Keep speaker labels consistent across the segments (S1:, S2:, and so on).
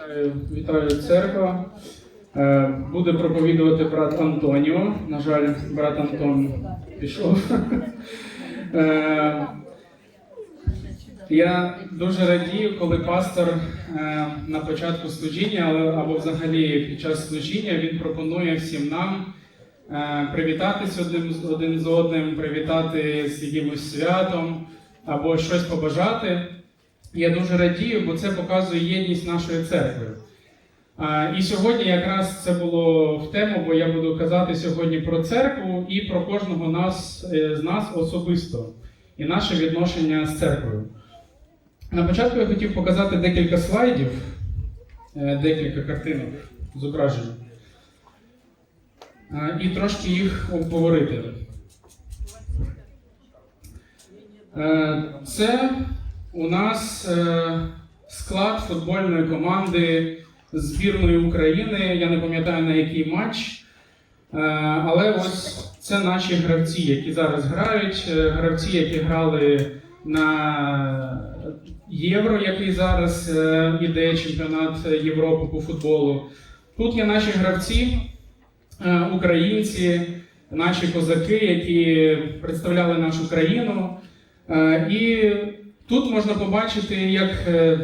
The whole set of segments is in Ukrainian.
S1: Вітаю, вітаю церква. Е, Буде проповідувати брат Антоніо. На жаль, брат Антон пішов. Е, Я дуже радію, коли пастор е, на початку служіння або взагалі під час служіння він пропонує всім нам привітатись одним з один з одним, привітати з якимось святом або щось побажати. Я дуже радію, бо це показує єдність нашої церкви. І сьогодні якраз це було в тему, бо я буду казати сьогодні про церкву і про кожного нас, е, з нас особисто і наше відношення з церквою. На початку я хотів показати декілька слайдів, е, декілька картинок зображень, і трошки їх обговорити. Е, Це у нас е, склад футбольної команди збірної України. Я не пам'ятаю на який матч. Е, Але ось це наші гравці, які зараз грають. Е, Гравці, які грали на Євро, який зараз іде чемпіонат Європи по футболу. Тут є наші гравці, українці, наші козаки, які представляли нашу країну. І тут можна побачити, як е,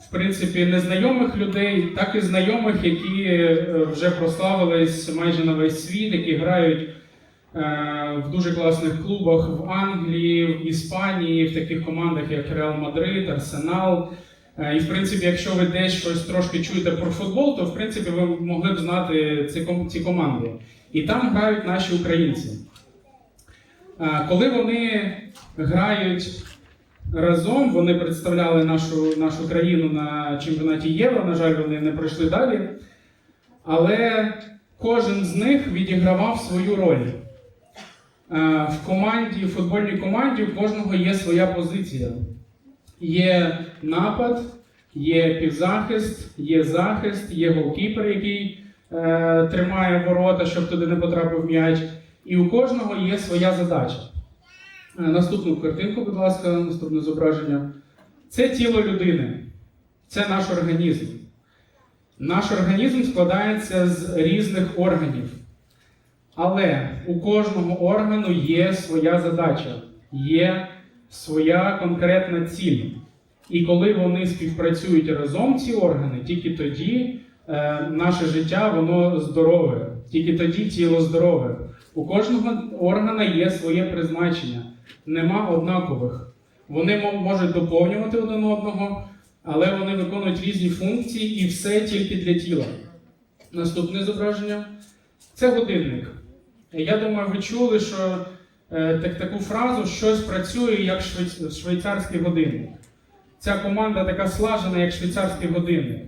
S1: в принципі незнайомих людей, так і знайомих, які е, вже прославились майже на весь світ, які грають е, в дуже класних клубах в Англії, в Іспанії, в таких командах, як Реал Мадрид, Арсенал. І в принципі, якщо ви десь щось трошки чуєте про футбол, то в принципі ви могли б знати ці, ком- ці команди. І там грають наші українці. Коли вони грають разом, вони представляли нашу, нашу країну на чемпіонаті Євро. На жаль, вони не пройшли далі. Але кожен з них відігравав свою роль. Е, В команді, в футбольній команді у кожного є своя позиція. Є напад, є півзахист, є захист, є голкіпер, який е, тримає ворота, щоб туди не потрапив м'яч. І у кожного є своя задача. Е, Наступну картинку, будь ласка, наступне зображення. Це тіло людини, це наш організм. Наш організм складається з різних органів. Але у кожного органу є своя задача, є своя конкретна ціль. І коли вони співпрацюють разом, ці органи, тільки тоді е, наше життя воно здорове, тільки тоді тіло здорове. У кожного органа є своє призначення, нема однакових. Вони можуть доповнювати один одного, але вони виконують різні функції і все тільки для тіла. Наступне зображення це годинник. Я думаю, ви чули, що е, так, таку фразу щось працює як швейц- швейцарський годинник. Ця команда така слажена, як швейцарський годинник.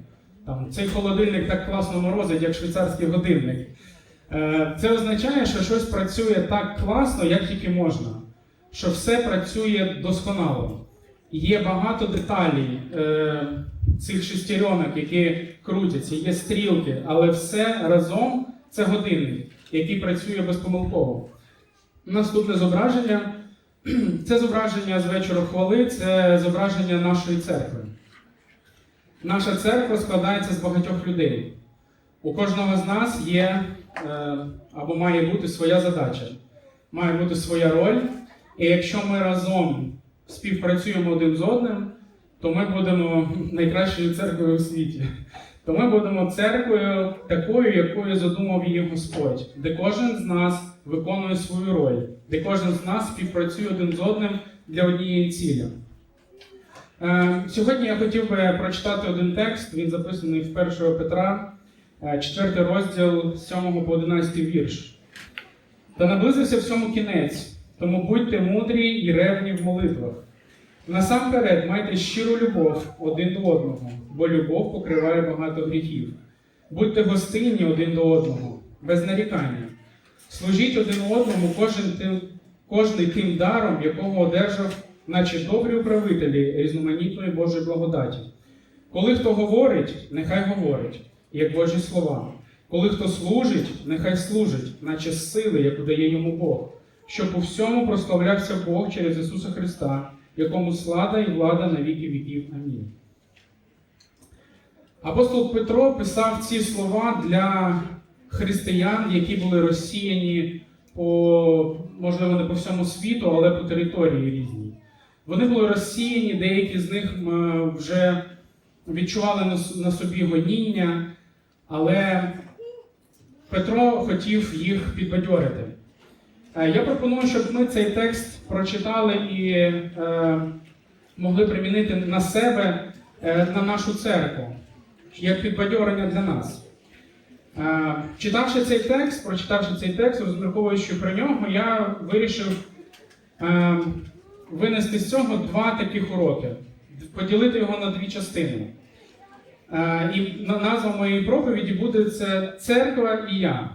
S1: Там, цей холодильник так класно морозить, як швейцарський годинник. Е, Це означає, що щось працює так класно, як тільки можна. Що все працює досконало. Є багато деталей е, цих шестеренок, які крутяться, є стрілки, але все разом це годинник, який працює безпомилково. Наступне зображення це зображення з вечора хвали, це зображення нашої церкви. Наша церква складається з багатьох людей. У кожного з нас є е, або має бути своя задача, має бути своя роль. І якщо ми разом співпрацюємо один з одним, то ми будемо найкращою церквою у світі. То ми будемо церквою такою, якою задумав її Господь, де кожен з нас виконує свою роль, де кожен з нас співпрацює один з одним для однієї цілі. Е, Сьогодні я хотів би прочитати один текст, він записаний в 1 Петра, 4 розділ 7 по 11 вірш. Та наблизився всьому кінець, тому будьте мудрі і ревні в молитвах. Насамперед майте щиру любов один до одного, бо любов покриває багато гріхів. Будьте гостинні один до одного, без нарікання. Служіть один одному кожен тим, кожний тим даром, якого одержав, наче добрі управителі різноманітної Божої благодаті. Коли хто говорить, нехай говорить, як Божі слова. Коли хто служить, нехай служить, наче з сили, яку дає йому Бог, щоб у всьому прославлявся Бог через Ісуса Христа, якому слава і влада на віки віків. Амінь. Апостол Петро писав ці слова для християн, які були розсіяні по, можливо, не по всьому світу, але по території різній. Вони були розсіяні, деякі з них вже відчували на собі гоніння, але Петро хотів їх підбадьорити. Е, Я пропоную, щоб ми цей текст прочитали і е, могли примінити на себе, е, на нашу церкву, як підбадьорення для нас. Е, читавши цей текст, прочитавши цей текст, розмірковуючи про нього, я вирішив е, винести з цього два таких уроки, поділити його на дві частини. Е, і назва моєї проповіді буде це Церква і я.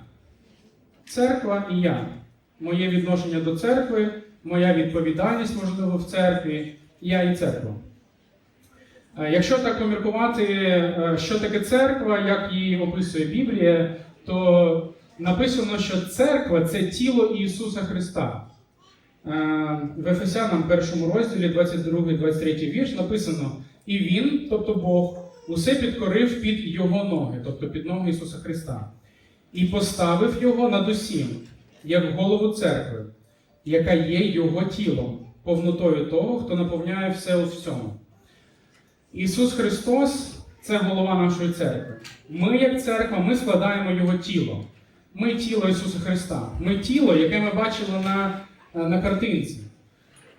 S1: Церква і я. Моє відношення до церкви, моя відповідальність, можливо, в церкві, я і церква. Е, Якщо так поміркувати, е, що таке церква, як її описує Біблія, то написано, що церква це тіло Ісуса Христа. Е, В Ефесянам першому розділі 22-23 вірш написано: І Він, тобто Бог, усе підкорив під Його ноги, тобто під ноги Ісуса Христа, і поставив Його над усім, як голову церкви, яка є Його тілом, повнотою того, хто наповняє все у всьому. Ісус Христос це голова нашої церкви. Ми, як церква, ми складаємо Його тіло. Ми тіло Ісуса Христа. Ми тіло, яке ми бачили на, на картинці.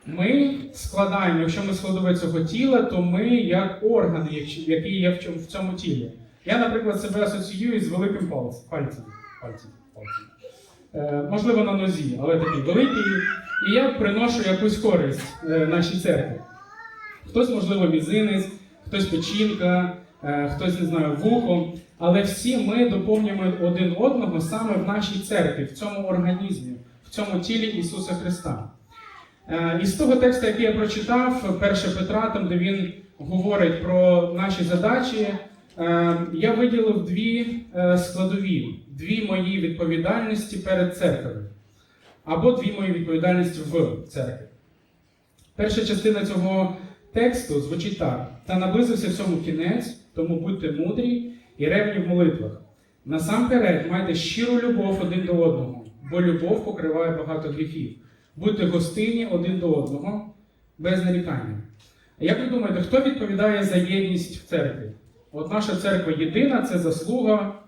S1: Ми складаємо, якщо ми складове цього тіла, то ми як органи, які є в цьому тілі. Я, наприклад, себе асоціюю з великим пальцем. Пальцем. пальцем, пальцем. Е, можливо, на нозі, але такий великий. І я приношу якусь користь е, нашій церкві. Хтось, можливо, мізинець, хтось печінка, е, хтось не знаю, вухо. Але всі ми доповнюємо один одного саме в нашій церкві, в цьому організмі, в цьому тілі Ісуса Христа. І з того тексту, який я прочитав, 1 Петра, там, де він говорить про наші задачі, я виділив дві складові, дві мої відповідальності перед церквою, або дві мої відповідальності в церкві. Перша частина цього тексту звучить так: та наблизився всьому кінець, тому будьте мудрі і ревні в молитвах. Насамперед майте щиру любов один до одного, бо любов покриває багато гріхів. Будьте гостинні один до одного, без нарікання. А як ви думаєте, хто відповідає за єдність в церкві? От наша церква єдина це заслуга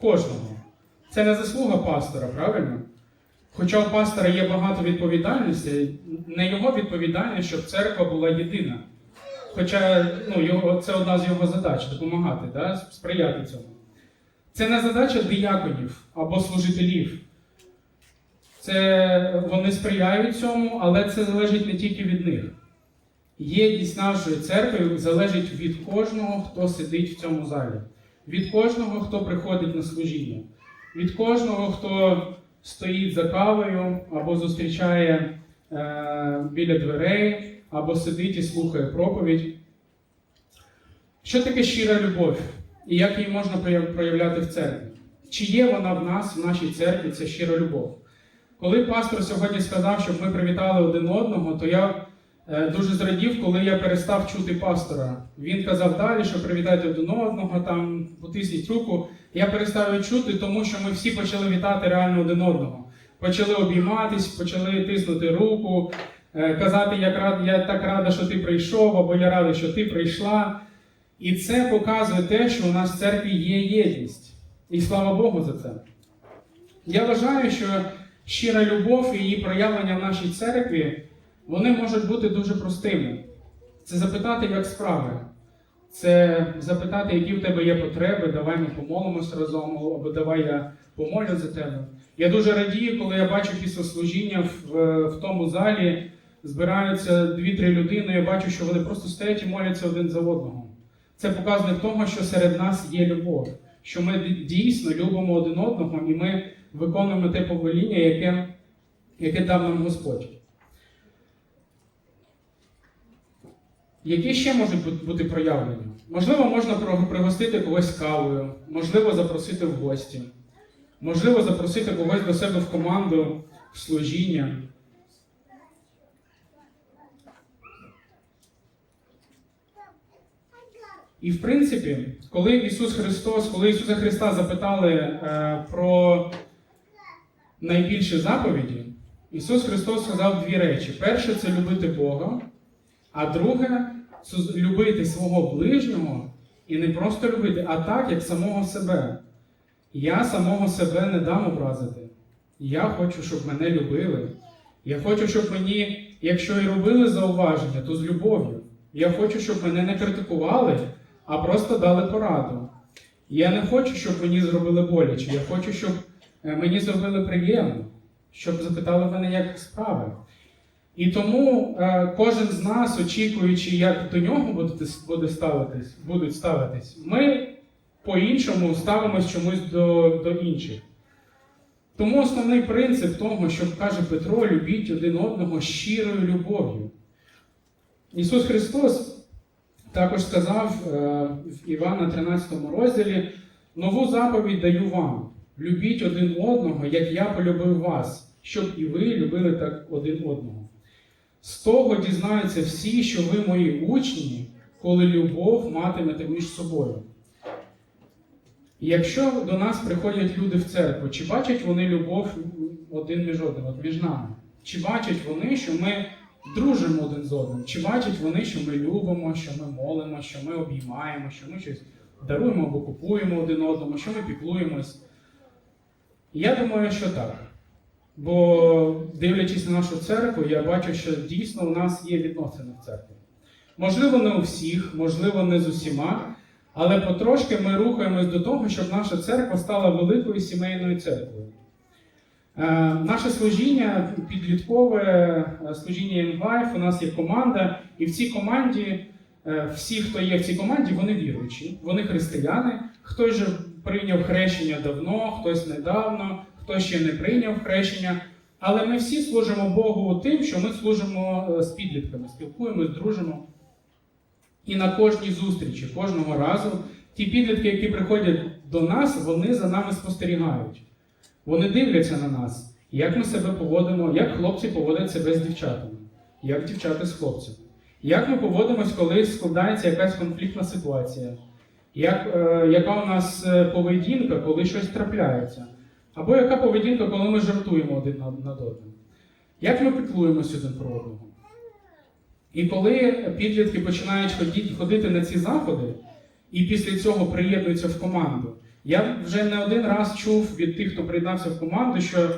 S1: кожного. Це не заслуга пастора, правильно? Хоча у пастора є багато відповідальності, не його відповідальність, щоб церква була єдина. Хоча ну, його, це одна з його задач допомагати, да, сприяти цьому. Це не задача дияконів або служителів. Це вони сприяють цьому, але це залежить не тільки від них. Єдність нашої церкви залежить від кожного, хто сидить в цьому залі, від кожного, хто приходить на служіння, від кожного, хто стоїть за кавою або зустрічає е, біля дверей, або сидить і слухає проповідь. Що таке щира любов і як її можна проявляти в церкві? Чи є вона в нас, в нашій церкві, ця щира любов? Коли пастор сьогодні сказав, щоб ми привітали один одного, то я дуже зрадів, коли я перестав чути пастора. Він казав далі, що привітайте один одного, там потисніть руку. Я перестав чути, тому що ми всі почали вітати реально один одного. Почали обійматись, почали тиснути руку, е, казати, як рад, я так рада, що ти прийшов, або я радий, що ти прийшла. І це показує те, що у нас в церкві є єдність. І слава Богу за це. Я вважаю, що щира любов і її проявлення в нашій церкві, вони можуть бути дуже простими. Це запитати, як справи. Це запитати, які в тебе є потреби, давай ми помолимось разом, або давай я помолю за тебе. Я дуже радію, коли я бачу після служіння в, в тому залі збираються дві-три людини, я бачу, що вони просто стоять і моляться один за одного. Це показує того, що серед нас є любов, що ми дійсно любимо один одного і ми виконуємо те повеління, яке, яке дав нам Господь. Які ще можуть бути проявлення? Можливо, можна пригостити когось кавою, можливо, запросити в гості, можливо, запросити когось до себе в команду в служіння. І в принципі, коли Ісус Христос, коли Ісуса Христа запитали е, про найбільші заповіді, Ісус Христос сказав дві речі: перше це любити Бога, а друге любити свого ближнього і не просто любити, а так, як самого себе. Я самого себе не дам образити. Я хочу, щоб мене любили. Я хочу, щоб мені, якщо і робили зауваження, то з любов'ю. Я хочу, щоб мене не критикували, а просто дали пораду. Я не хочу, щоб мені зробили боляче. Я хочу, щоб е, мені зробили приємно, щоб запитали мене, як справи. І тому е, кожен з нас, очікуючи, як до нього будете, буде ставитись, будуть ставитись, ми по-іншому ставимось чомусь до, до інших. Тому основний принцип того, що каже Петро, любіть один одного щирою любов'ю. Ісус Христос також сказав е, в Івана 13 розділі: нову заповідь даю вам: любіть один одного, як я полюбив вас, щоб і ви любили так один одного. З того дізнаються всі, що ви мої учні, коли любов матимете між собою. Якщо до нас приходять люди в церкву, чи бачать вони любов один між одним, от між нами? Чи бачать вони, що ми дружимо один з одним? Чи бачать вони, що ми любимо, що ми молимо, що ми обіймаємо, що ми щось даруємо або купуємо один одному, що ми піклуємось? Я думаю, що так. Бо дивлячись на нашу церкву, я бачу, що дійсно у нас є відносини в церкві. Можливо, не у всіх, можливо, не з усіма, але потрошки ми рухаємось до того, щоб наша церква стала великою сімейною церквою. Е, Наше служіння підліткове е, служіння InLife, у нас є команда, і в цій команді, е, всі, хто є в цій команді, вони віруючі, вони християни. Хтось же прийняв хрещення давно, хтось недавно, хтось ще не прийняв хрещення. Але ми всі служимо Богу тим, що ми служимо е, з підлітками, спілкуємось, дружимо. І на кожній зустрічі, кожного разу, ті підлітки, які приходять до нас, вони за нами спостерігають. Вони дивляться на нас, як ми себе поводимо, як хлопці поводять себе з дівчатами, як дівчата з хлопцями. Як ми поводимось, коли складається якась конфліктна ситуація, як, е, яка у нас е, поведінка, коли щось трапляється, або яка поведінка, коли ми жартуємо один над, одним. Як ми піклуємося один про одного? І коли підлітки починають ходити на ці заходи, і після цього приєднуються в команду, я вже не один раз чув від тих, хто приєднався в команду, що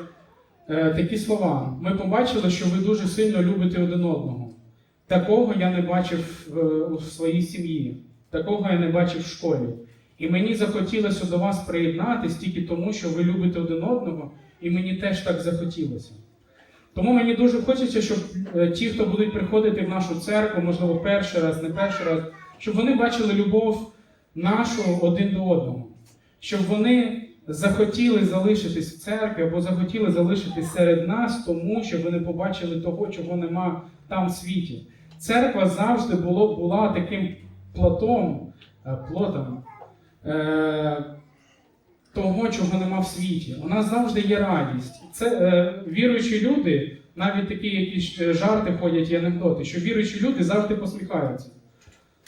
S1: е, такі слова: ми побачили, що ви дуже сильно любите один одного. Такого я не бачив е, у своїй сім'ї, такого я не бачив в школі. І мені захотілося до вас приєднатись тільки тому, що ви любите один одного, і мені теж так захотілося. Тому мені дуже хочеться, щоб е, ті, хто будуть приходити в нашу церкву, можливо, перший раз, не перший раз, щоб вони бачили любов нашу один до одного, щоб вони захотіли залишитись в церкві або захотіли залишитись серед нас, тому що вони побачили того, чого нема там в світі. Церква завжди було, була таким платом, е, плотом е, того, чого нема в світі. У нас завжди є радість. Це е, віруючі люди, навіть такі якісь е, жарти ходять і анекдоти, що віруючі люди завжди посміхаються.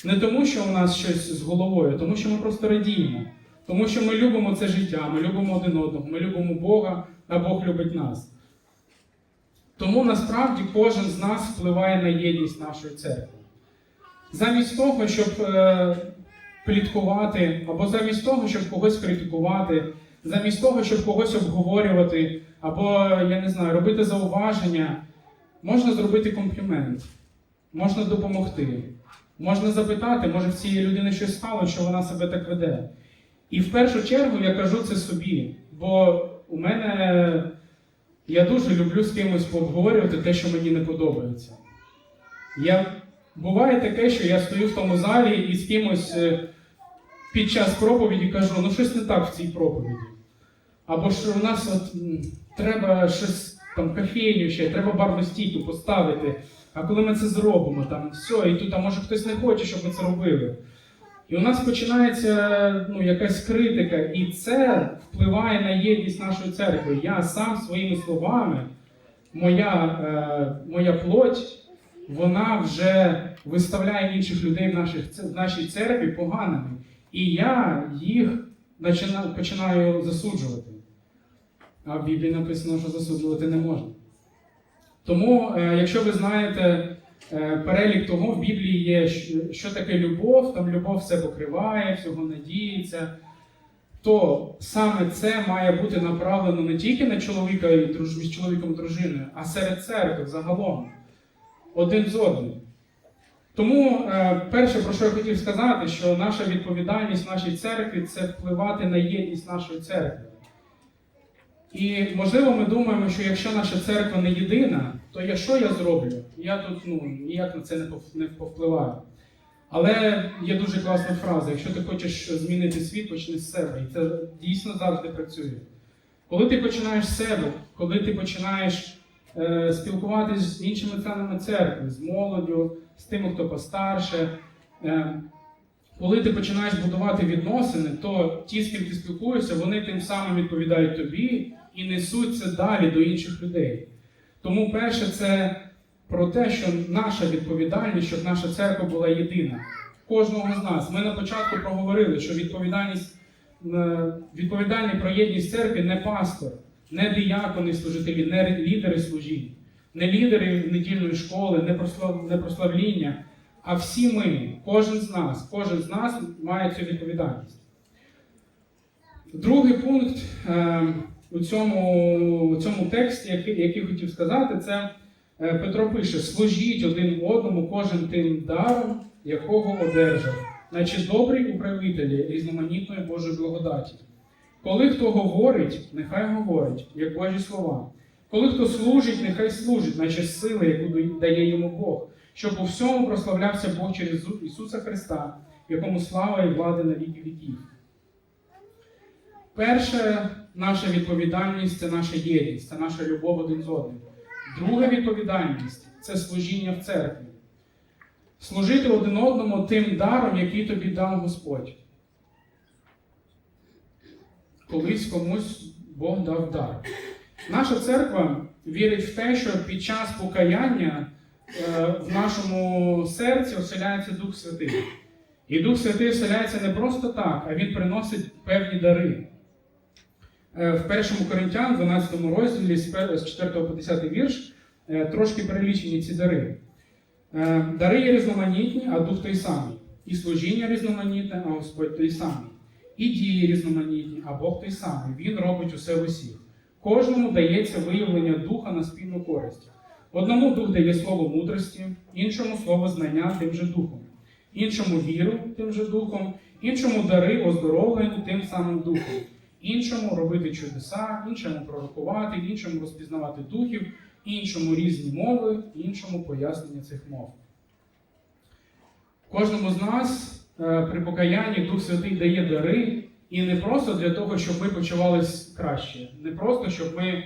S1: Не тому, що у нас щось з головою, тому що ми просто радіємо. Тому що ми любимо це життя, ми любимо один одного, ми любимо Бога, а Бог любить нас. Тому насправді кожен з нас впливає на єдність нашої церкви. Замість того, щоб е, пліткувати, або замість того, щоб когось критикувати, замість того, щоб когось обговорювати, або, я не знаю, робити зауваження, можна зробити комплімент, можна допомогти, можна запитати, може в цієї людини щось стало, що вона себе так веде. І в першу чергу я кажу це собі, бо у мене я дуже люблю з кимось пообговорювати те, що мені не подобається. Я, буває таке, що я стою в тому залі і з кимось е, під час проповіді кажу, ну щось не так в цій проповіді. Або що у нас от, треба щось там кофейню ще, треба барну поставити. А коли ми це зробимо, там все, і тут, а може хтось не хоче, щоб ми це робили. І у нас починається ну, якась критика, і це впливає на єдність нашої церкви. Я сам своїми словами, моя, е, моя плоть, вона вже виставляє інших людей в, наших, в нашій церкві поганими. І я їх починаю засуджувати. А в Біблії написано, що засуджувати не можна. Тому, е, якщо ви знаєте е, перелік того, в Біблії є, що- таке любов, там любов все покриває, всього надіється, то саме це має бути направлено не тільки на чоловіка і чоловіком дружиною, а серед церкви загалом, один з одним. Тому е, перше, про що я хотів сказати, що наша відповідальність в нашій церкві це впливати на єдність нашої церкви. І можливо, ми думаємо, що якщо наша церква не єдина, то я що я зроблю? Я тут ну, ніяк на це не повпливаю. Але є дуже класна фраза: якщо ти хочеш змінити світ, почни з себе. І це дійсно завжди працює. Коли ти починаєш з себе, коли ти починаєш е, спілкуватися з іншими членами церкви, з молоддю, з тими, хто постарше, е, коли ти починаєш будувати відносини, то ті, з ким ти спілкуєшся, вони тим самим відповідають тобі і несуть це далі до інших людей. Тому перше, це про те, що наша відповідальність, щоб наша церква була єдина. Кожного з нас. Ми на початку проговорили, що відповідальність е, відповідальний про єдність церкви не пастор, не диякони служителі, не лідери служінь, не лідери недільної школи, не прослав- не прославління, а всі ми, кожен з нас, кожен з нас має цю відповідальність. Другий пункт е, у, цьому, у цьому тексті, який, який хотів сказати, це е, Петро пише: служіть один одному, кожен тим даром, якого одержав, наче добрі управителі різноманітної Божої благодаті. Коли хто говорить, нехай говорить, як Божі слова. Коли хто служить, нехай служить, наче сила, яку дає йому Бог, щоб у всьому прославлявся Бог через Ісуса Христа, якому слава і влада на віки віків. Перша наша відповідальність це наша єдність, це наша любов один з одним. Друга відповідальність це служіння в церкві. Служити один одному тим даром, який тобі дав Господь. Колись комусь Бог дав дар. Наша церква вірить в те, що під час покаяння е, в нашому серці оселяється Дух Святий. І Дух Святий оселяється не просто так, а Він приносить певні дари. Е, В першому Коринтян, 12 розділі, з 4 по 10 вірш, е, трошки перелічені ці дари. Дари є різноманітні, а дух той самий. І служіння різноманітне, а Господь той самий. І дії різноманітні, а Бог той самий. Він робить усе в усіх. Кожному дається виявлення духа на спільну користь. Одному дух дає слово мудрості, іншому слово знання тим же духом, іншому віру тим же духом, іншому дари оздоровлення тим самим духом, іншому робити чудеса, іншому пророкувати, іншому розпізнавати духів, іншому різні мови, іншому пояснення цих мов. Кожному з нас е, при покаянні Дух Святий дає дари, і не просто для того, щоб ми почувалися краще, не просто, щоб ми,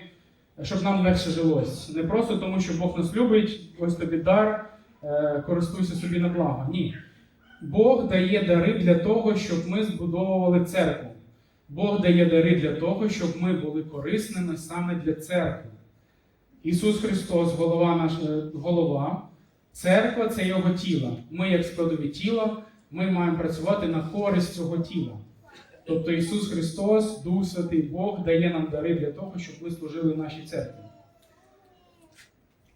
S1: щоб нам легше жилось, не просто тому, що Бог нас любить, ось тобі дар, е, користуйся собі на благо. Ні. Бог дає дари для того, щоб ми збудовували церкву. Бог дає дари для того, щоб ми були корисними саме для церкви. Ісус Христос, голова наша голова, церква це Його тіло. Ми, як складові тіла, ми маємо працювати на користь цього тіла. Тобто Ісус Христос, Дух Святий Бог дає нам дари для того, щоб ми служили нашій церкві.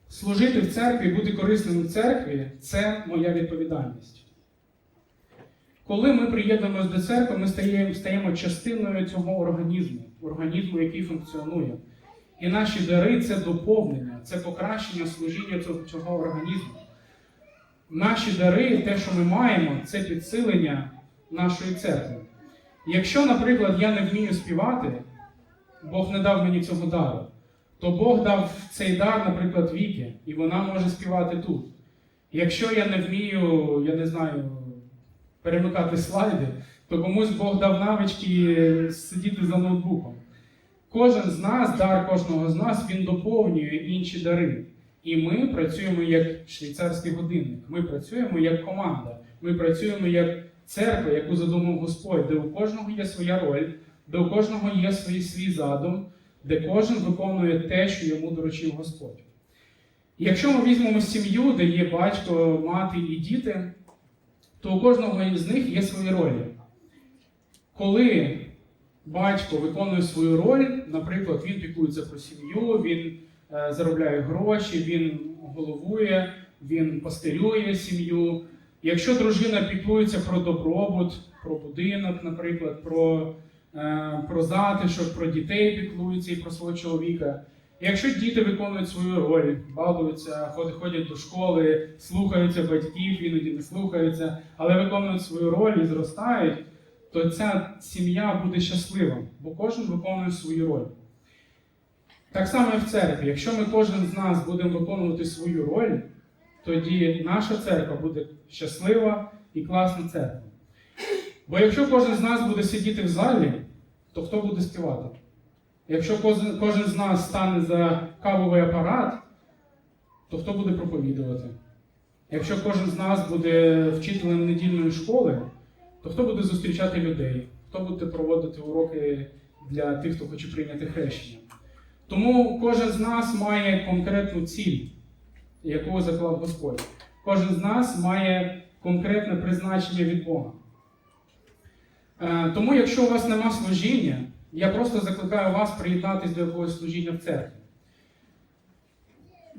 S1: Служити в церкві, бути корисним в церкві це моя відповідальність. Коли ми приєднуємося до церкви, ми стаємо, стаємо частиною цього організму, організму, який функціонує. І наші дари це доповнення, це покращення служіння цього, цього організму. Наші дари, те, що ми маємо, це підсилення нашої церкви. Якщо, наприклад, я не вмію співати, Бог не дав мені цього дару, то Бог дав цей дар, наприклад, Віки, і вона може співати тут. Якщо я не вмію, я не знаю, перемикати слайди, то комусь Бог дав навички сидіти за ноутбуком. Кожен з нас, дар кожного з нас, він доповнює інші дари. І ми працюємо як швейцарський годинник. Ми працюємо як команда. Ми працюємо як церква, яку задумав Господь, де у кожного є своя роль, де у кожного є свій, свій задум, де кожен виконує те, що йому доручив Господь. Якщо ми візьмемо сім'ю, де є батько, мати і діти, то у кожного із них є свої ролі. Коли батько виконує свою роль, наприклад, він піклується про сім'ю, він е, заробляє гроші, він головує, він пастирює сім'ю. Якщо дружина піклується про добробут, про будинок, наприклад, про, е, про затишок, про дітей піклується і про свого чоловіка. Якщо діти виконують свою роль, балуються, ходять, до школи, слухаються батьків, іноді не слухаються, але виконують свою роль і зростають, то ця сім'я буде щаслива, бо кожен виконує свою роль. Так само і в церкві. Якщо ми кожен з нас будемо виконувати свою роль, тоді наша церква буде щаслива і класна церква. Бо якщо кожен з нас буде сидіти в залі, то хто буде співати? Якщо кожен, з нас стане за кавовий апарат, то хто буде проповідувати? Якщо кожен з нас буде вчителем недільної школи, то хто буде зустрічати людей? Хто буде проводити уроки для тих, хто хоче прийняти хрещення? Тому кожен з нас має конкретну ціль, яку заклав Господь. Кожен з нас має конкретне призначення від Бога. Е, Тому, якщо у вас нема служіння, я просто закликаю вас приєднатися до якогось служіння в церкві.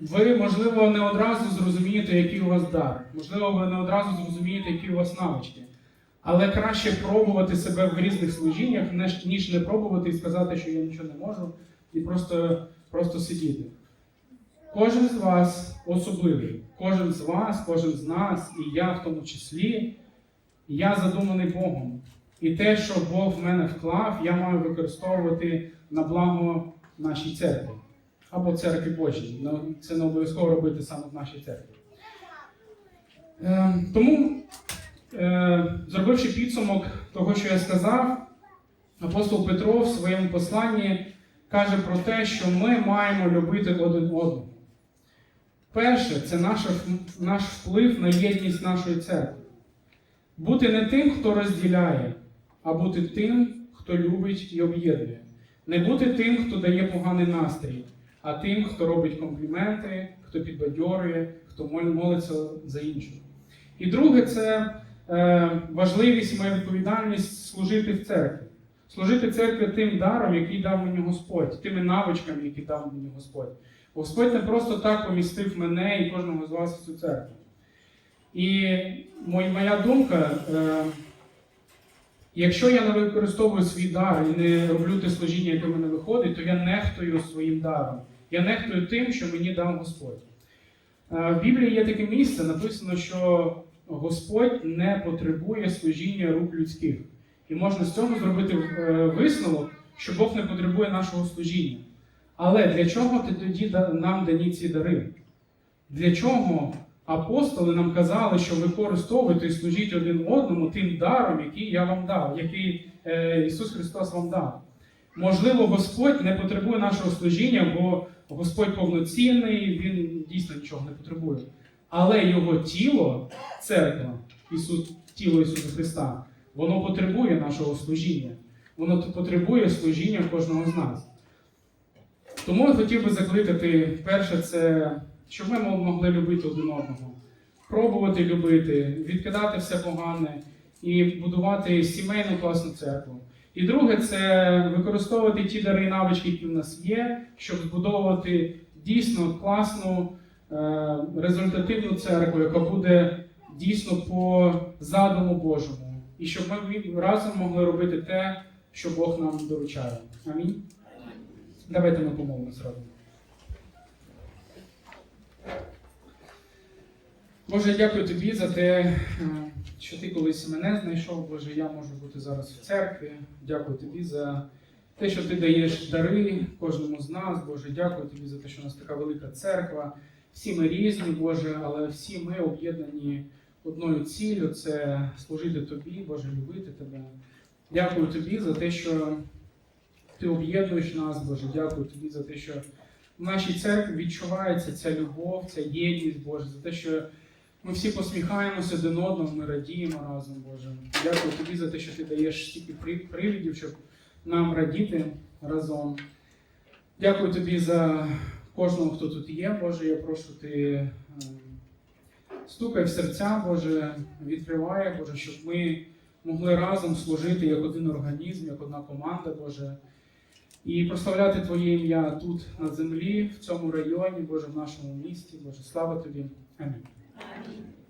S1: Ви, можливо, не одразу зрозумієте, який у вас дар. Можливо, ви не одразу зрозумієте, які у вас навички. Але краще пробувати себе в різних служіннях, ніж не пробувати і сказати, що я нічого не можу, і просто, просто сидіти. Кожен з вас особливий. Кожен з вас, кожен з нас, і я в тому числі, я задуманий Богом. І те, що Бог в мене вклав, я маю використовувати на благо нашій церкві або церкві Божій. Ну, Це не обов'язково робити саме в нашій церкві. Е, тому, е, зробивши підсумок того, що я сказав, апостол Петро в своєму посланні каже про те, що ми маємо любити один одного. Перше, це наша, наш вплив на єдність нашої церкви. Бути не тим, хто розділяє, а бути тим, хто любить і об'єднує. Не бути тим, хто дає поганий настрій, а тим, хто робить компліменти, хто підбадьорює, хто молиться за іншого. І друге, це е, важливість моя відповідальність служити в церкві. Служити церкві тим даром, який дав мені Господь, тими навичками, які дав мені Господь. Господь не просто так помістив мене і кожного з вас в цю церкву. І моя думка, е, якщо я не використовую свій дар і не роблю те служіння, яке в мене виходить, то я нехтую своїм даром. Я нехтую тим, що мені дав Господь. Е, В Біблії є таке місце, написано, що Господь не потребує служіння рук людських. І можна з цього зробити е, висновок, що Бог не потребує нашого служіння. Але для чого ти тоді нам дані ці дари? Для чого апостоли нам казали, що використовуйте і служіть один одному тим даром, який я вам дав, який е, Ісус Христос вам дав? Можливо, Господь не потребує нашого служіння, бо Господь повноцінний, Він дійсно нічого не потребує. Але Його тіло, церква, Ісус, тіло Ісуса Христа, воно потребує нашого служіння. Воно потребує служіння кожного з нас. Тому я хотів би закликати, перше, це щоб ми могли любити один одного, пробувати любити, відкидати все погане і будувати сімейну класну церкву. І друге, це використовувати ті дари і навички, які в нас є, щоб збудовувати дійсно класну, е, результативну церкву, яка буде дійсно по задуму Божому. І щоб ми разом могли робити те, що Бог нам доручає. Амінь. Давайте ми помолимось разом. Боже, дякую тобі за те, е, що ти колись мене знайшов, Боже, я можу бути зараз в церкві. Дякую тобі за те, що ти даєш дари кожному з нас, Боже. Дякую тобі за те, що у нас така велика церква. Всі ми різні, Боже, але всі ми об'єднані одною ціллю це служити тобі, Боже, любити тебе. Дякую тобі за те, що ти об'єднуєш нас, Боже. Дякую тобі за те, що в нашій церкві відчувається ця любов, ця єдність, Боже, за те, що ми всі посміхаємося один одному, ми радіємо разом, Боже. Дякую тобі за те, що ти даєш стільки привідів, щоб нам радіти разом. Дякую тобі за кожного, хто тут є, Боже, я прошу ти. е, Стукай в серця, Боже, відкривай, Боже, щоб ми могли разом служити як один організм, як одна команда, Боже, і прославляти Твоє ім'я тут, на землі, в цьому районі, Боже, в нашому місті. Боже, слава Тобі. Амінь.
S2: Амінь.